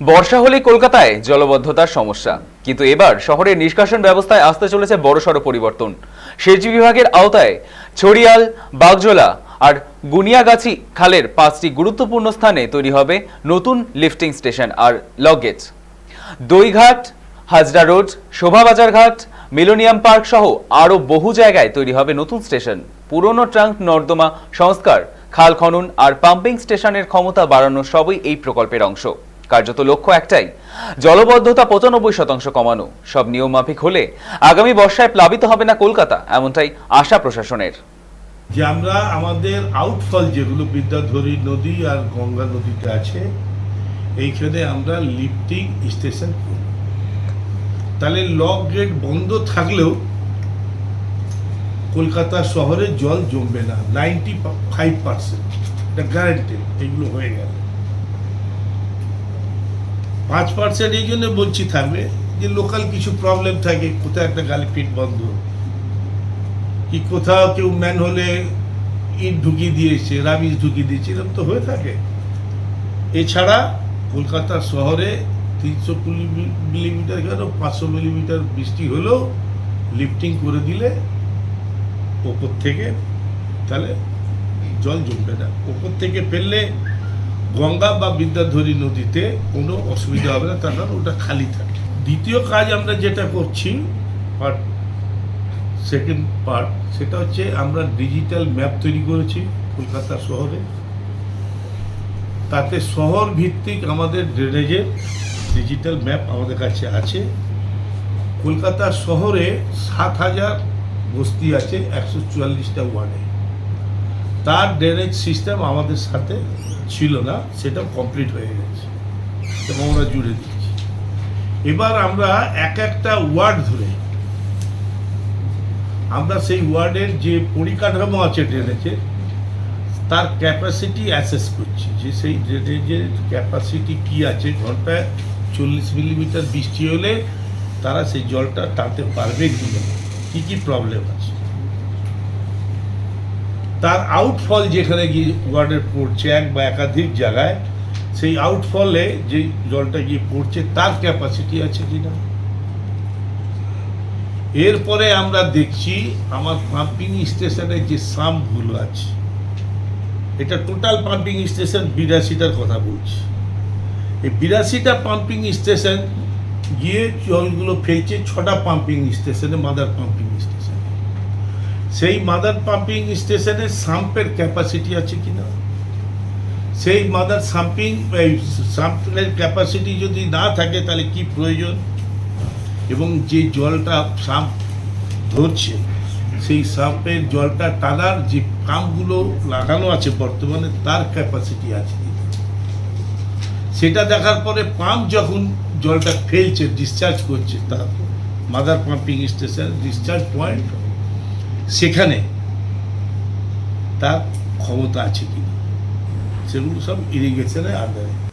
বর্ষা হলেই কলকাতায় জলবদ্ধতার সমস্যা। কিন্তু এবার শহরের নিষ্কাশন ব্যবস্থায় আসতে চলেছে বড়সড় পরিবর্তন। সেচ বিভাগের আওতায় ছড়িয়াল বাগজোলা আর গুনিয়াগাছি খালের পাঁচটি গুরুত্বপূর্ণ স্থানে তৈরি হবে নতুন লিফটিং স্টেশন আর luggage. দইঘাট, Hazra road, Shobhabazar ghat, millennium park সহ আরও বহু জায়গায় তৈরি হবে নতুন স্টেশন। পুরনো ট্রাঙ্ক, নর্দমা সংস্কার, খাল খনন আর পাম্পিং স্টেশনের ক্ষমতা বাড়ানো সবই এই প্রকল্পের অংশ। কার্যত লক্ষ্য একটাই, জলবদ্ধতা পঁচানব্বই শতাংশ কমানো। সব নিয়ম মাফিক হলে আগামী বর্ষায় প্লাবিত হবে না কলকাতা, এমনটাই আশা প্রশাসনের। যে আমরা আমাদের আউটফল যেগুলো বিদ্যাধরী নদী আর গঙ্গা নদীতে আছে এইখানে আমরা লিফটিং স্টেশন করব। তাহলে লক গেট বন্ধ থাকলেও কলকাতা শহরে জল জমবে না, নাইনটি ফাইভ পার্সেন্ট। এটা গ্যারান্টেড এগুলো হয়ে গেল। পাঁচ পার্সেন্ট এই জন্য বলছি থাকবে যে লোকাল কিছু প্রবলেম থাকে, কোথাও একটা গালি পিট বন্ধ। কি কোথাও কেউ ম্যান হলে ইট ঢুকিয়ে দিয়েছে রাবিশ ঢুকিয়ে দিয়েছে, এরকম তো হয়ে থাকে। এছাড়া কলকাতা শহরে তিনশো কুড়ি মিলিমিটার কেন, পাঁচশো মিলিমিটার বৃষ্টি হলেও লিফটিং করে দিলে ওপর থেকে তাহলে জল জমবে না। ওপর থেকে ফেললে গঙ্গা বা বিদ্যাধরী নদীতে কোনো অসুবিধা হবে না, তার কারণ ওটা খালি থাকে। দ্বিতীয় কাজ আমরা যেটা করছি পার্ট সেকেন্ড পার্ট সেটা হচ্ছে আমরা ডিজিটাল ম্যাপ তৈরি করেছি কলকাতা শহরে। তাতে শহর ভিত্তিক আমাদের ড্রেনেজের ডিজিটাল ম্যাপ আমাদের কাছে আছে। কলকাতা শহরে সাত হাজার বস্তি আছে, একশো চুয়াল্লিশটা ওয়ার্ডে। তার ড্রেনেজ সিস্টেম আমাদের সাথে ছিল না, সেটা কমপ্লিট হয়ে গেছে। এবং আমরা জুড়ে দিচ্ছি এবার আমরা এক একটা ওয়ার্ড ধরে আমরা সেই ওয়ার্ডের যে পরিকাঠামো আছে ড্রেনেজের তার ক্যাপাসিটি অ্যাসেস করছি। যে সেই ড্রেনেজের ক্যাপাসিটি কি আছে ঘন্টায় চল্লিশ মিলিমিটার বৃষ্টি হলে তারা সেই জলটা টানতে পারবে কি না? কী কী প্রবলেম আছে? তার আউটফল যেখানে গিয়ে ওয়ার্ডের পড়ছে এক বা একাধিক জায়গায়, সেই আউটফলে যে জলটা গিয়ে পড়ছে তার ক্যাপাসিটি আছে কিনা? এরপরে আমরা দেখছি আমার পাম্পিং স্টেশনের যে সাম্পগুলো আছে, এটা টোটাল পাম্পিং স্টেশন বিরাশিটার কথা বলছি। এই বিরাশিটা পাম্পিং স্টেশন গিয়ে জলগুলো ফেলছে ছটা পাম্পিং স্টেশনে মাদার পাম্পিং স্টেশন সেই মাদার পাম্পিং স্টেশনে সাম্পের ক্যাপাসিটি আছে কিনা সেই মাদার সাম্পিং সাম্পের ক্যাপাসিটি যদি না থাকে, তাহলে কি প্রয়োজন এবং যে জলটা সাম্প ধরছে, সেই সাম্পের জলটা টানার যে পাম্পগুলো লাগানো আছে বর্তমানে, তার ক্যাপাসিটি আছে। সেটা দেখার পরে পাম্প যখন জলটা ফেলছে ডিসচার্জ করছে, তার mother pumping station discharge point সেখানে তার ক্ষমতা আছে কিনা সেগুলো সব ইরিগেশনের আন্ডারে